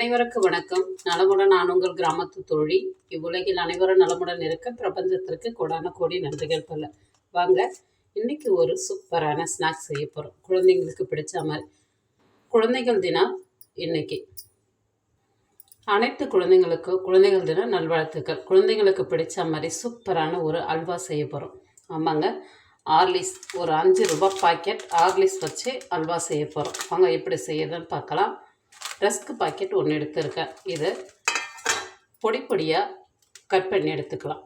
அனைவருக்கு வணக்கம். நலமுடன் நான் உங்கள் கிராமத்து தோழி. இவ்வுலகில் அனைவரும் நலமுடன் இருக்க பிரபஞ்சத்திற்கு கொடான கோடி நன்றிகள் பல. வாங்க இன்னைக்கு ஒரு சூப்பரான ஸ்நாக்ஸ் செய்ய போகிறோம் குழந்தைங்களுக்கு பிடிச்ச மாதிரி. குழந்தைகள் தினம் இன்னைக்கு. அனைத்து குழந்தைங்களுக்கும் குழந்தைகள் தினம் நல்வாழ்த்துக்கள். குழந்தைங்களுக்கு பிடிச்ச மாதிரி சூப்பரான ஒரு அல்வா செய்ய போகிறோம் ஆமாங்க ஆர்லிஸ் ஒரு அஞ்சு ரூபாய் பாக்கெட் ஆர்லிஸ் வச்சு அல்வா செய்ய போகிறோம் வாங்க எப்படி செய்யறதுன்னு பார்க்கலாம். ரஸ்க் பாக்கெட் ஒன்று எடுத்துருக்கேன். இது பொடி பொடியாக கட் பண்ணி எடுத்துக்கலாம்.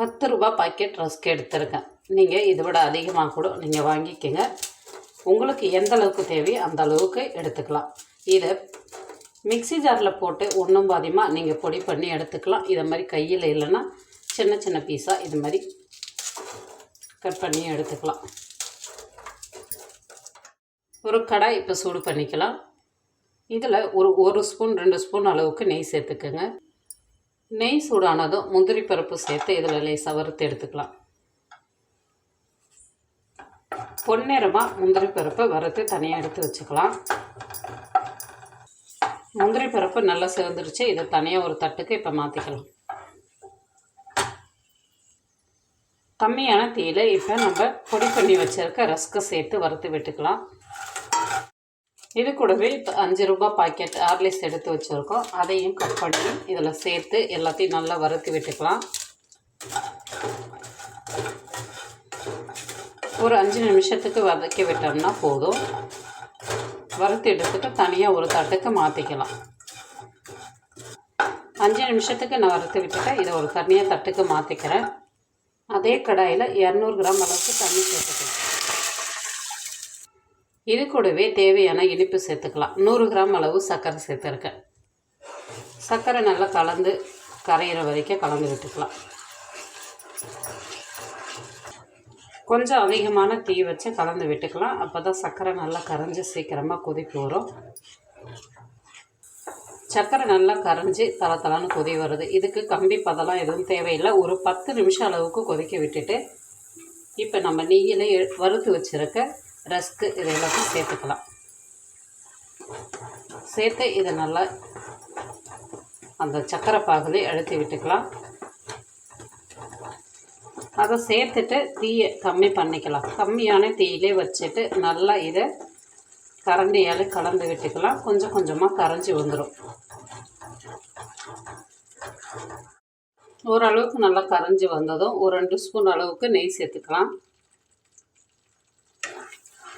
பத்து ரூபா பாக்கெட் ரஸ்க் எடுத்துருக்கேன். நீங்கள் இதை விட அதிகமாக கூட நீங்கள் வாங்கிக்கோங்க. உங்களுக்கு எந்த அளவுக்கு தேவையோ அந்த அளவுக்கு எடுத்துக்கலாம். இதை மிக்சி ஜாரில் போட்டு ஒன்றும் பாதியமாக நீங்கள் பொடி பண்ணி எடுத்துக்கலாம். இதை மாதிரி கையில் இல்லைன்னா சின்ன சின்ன பீஸாக இது மாதிரி கட் பண்ணி எடுத்துக்கலாம். ஒரு கடாய் இப்போ சூடு பண்ணிக்கலாம். இதில் ஒரு ஒரு ஸ்பூன் ரெண்டு ஸ்பூன் அளவுக்கு நெய் சேர்த்துக்கோங்க. நெய் சூடானதும் முந்திரி பருப்பு சேர்த்து இதில் லேசாக வறுத்து எடுத்துக்கலாம். பொன்னிறமாக முந்திரி பருப்பை வறுத்து தனியாக எடுத்து வச்சுக்கலாம். முந்திரி பருப்பு நல்லா சிவந்துருச்சு. இதை தனியாக ஒரு தட்டுக்கு இப்போ மாற்றிக்கலாம் கம்மியான தீயில் இப்போ நம்ம பொடி பண்ணி வச்சுருக்க ரஸ்க்கு சேர்த்து வறுத்து விட்டுக்கலாம். இது கூடவே இப்போ அஞ்சு ரூபாய் பாக்கெட் ஆர்லிஸ் எடுத்து வச்சுருக்கோம். அதையும் கட் பண்ணி இதில் சேர்த்து எல்லாத்தையும் நல்லா வறுத்து விட்டுக்கலாம். ஒரு அஞ்சு நிமிஷத்துக்கு வதக்கி விட்டோம்னா போதும். வறுத்து எடுத்துட்டு தனியாக ஒரு தட்டுக்கு மாற்றிக்கலாம் அஞ்சு நிமிஷத்துக்கு நான் வறுத்து விட்டுட்டேன். இதை ஒரு தனியாக தட்டுக்கு மாற்றிக்கிறேன் அதே கடாயில் இரநூறு கிராம் அளவுக்கு தண்ணி சேர்த்துக்கலாம். இது கூடவே தேவையான இனிப்பு சேர்த்துக்கலாம். நூறு கிராம் அளவு சர்க்கரை சேர்த்துருக்கேன். சர்க்கரை நல்லா கலந்து கரையிற வரைக்கும் கலந்து விட்டுக்கலாம். கொஞ்சம் அதிகமான தீ வச்சு கலந்து விட்டுக்கலாம். அப்போ தான் சர்க்கரை நல்லா கரைஞ்சி சீக்கிரமாக கொதிப்பு வரும். சர்க்கரை நல்லா கரைஞ்சி தள தலைன்னு கொதி வருது. இதுக்கு கம்பி பதெல்லாம் எதுவும் தேவையில்லை. ஒரு பத்து நிமிஷம் அளவுக்கு கொதிக்க விட்டுட்டு இப்போ நம்ம நெய்யில் வறுத்து வச்சுருக்க ரஸ்க்கு இது எல்லாத்தையும் சேர்த்துக்கலாம். சேர்த்து இதை நல்லா அந்த சக்கரை பாகுலே அழுத்தி விட்டுக்கலாம். அதை சேர்த்துட்டு தீயை கம்மி பண்ணிக்கலாம். கம்மியான தீயிலே வச்சுட்டு நல்லா இதை கரண்டியால் கலந்து விட்டுக்கலாம். கொஞ்சம் கொஞ்சமாக கரைஞ்சி வந்துடும் ஓரளவுக்கு நல்லா கரைஞ்சி வந்ததும் ஒரு ரெண்டு ஸ்பூன் அளவுக்கு நெய் சேர்த்துக்கலாம்.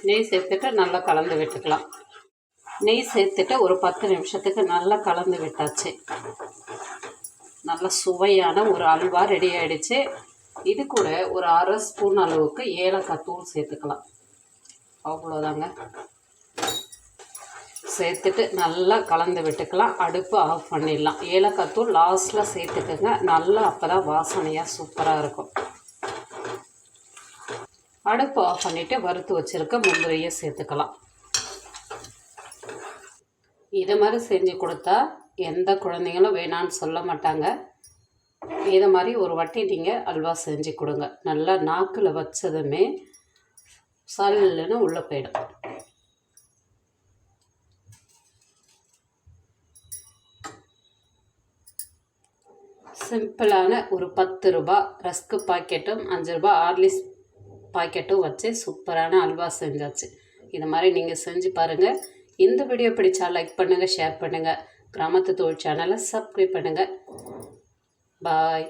நெய் சேர்த்துட்டு நல்லா கலந்து விட்டுக்கலாம். நெய் சேர்த்துட்டு ஒரு பத்து நிமிஷத்துக்கு நல்லா கலந்து விட்டாச்சு. நல்ல சுவையான ஒரு அல்வா ரெடி ஆகிடுச்சு இது கூட ஒரு அரை ஸ்பூன் அளவுக்கு ஏலக்காய் தூள் சேர்த்துக்கலாம். அவ்வளோதாங்க சேர்த்துட்டு நல்லா கலந்து விட்டுக்கலாம். அடுப்பு ஆஃப் பண்ணிடலாம். ஏலக்காய் தூள் லாஸ்ட்டில் சேர்த்துக்கோங்க. நல்லா அப்போ தான் வாசனையாக சூப்பராக இருக்கும். அடுப்பு ஆஃப் பண்ணிவிட்டு வறுத்து வச்சுருக்க முந்திரையை சேர்த்துக்கலாம். இதை மாதிரி செஞ்சு கொடுத்தா எந்த குழந்தைங்களும் வேணான்னு சொல்ல மாட்டாங்க. இதை மாதிரி ஒரு வாட்டி நீங்கள் அல்வா செஞ்சு கொடுங்க. நல்லா நாக்கில் வச்சதுமே சல்லுன்னு உள்ளே போயிடும். சிம்பிளான ஒரு பத்து ரூபா ரஸ்க்கு பாக்கெட்டும் அஞ்சு ரூபா ஆர்லிஸ் பாக்கெட்டும் வச்சு சூப்பரான அல்வா செஞ்சாச்சு. இது மாதிரி நீங்கள் செஞ்சு பாருங்கள் இந்த வீடியோ பிடிச்சா லைக் பண்ணுங்கள் ஷேர் பண்ணுங்கள் கிராமத்து தொழில் சேனலை சப்ஸ்கிரைப் பண்ணுங்கள் பாய்.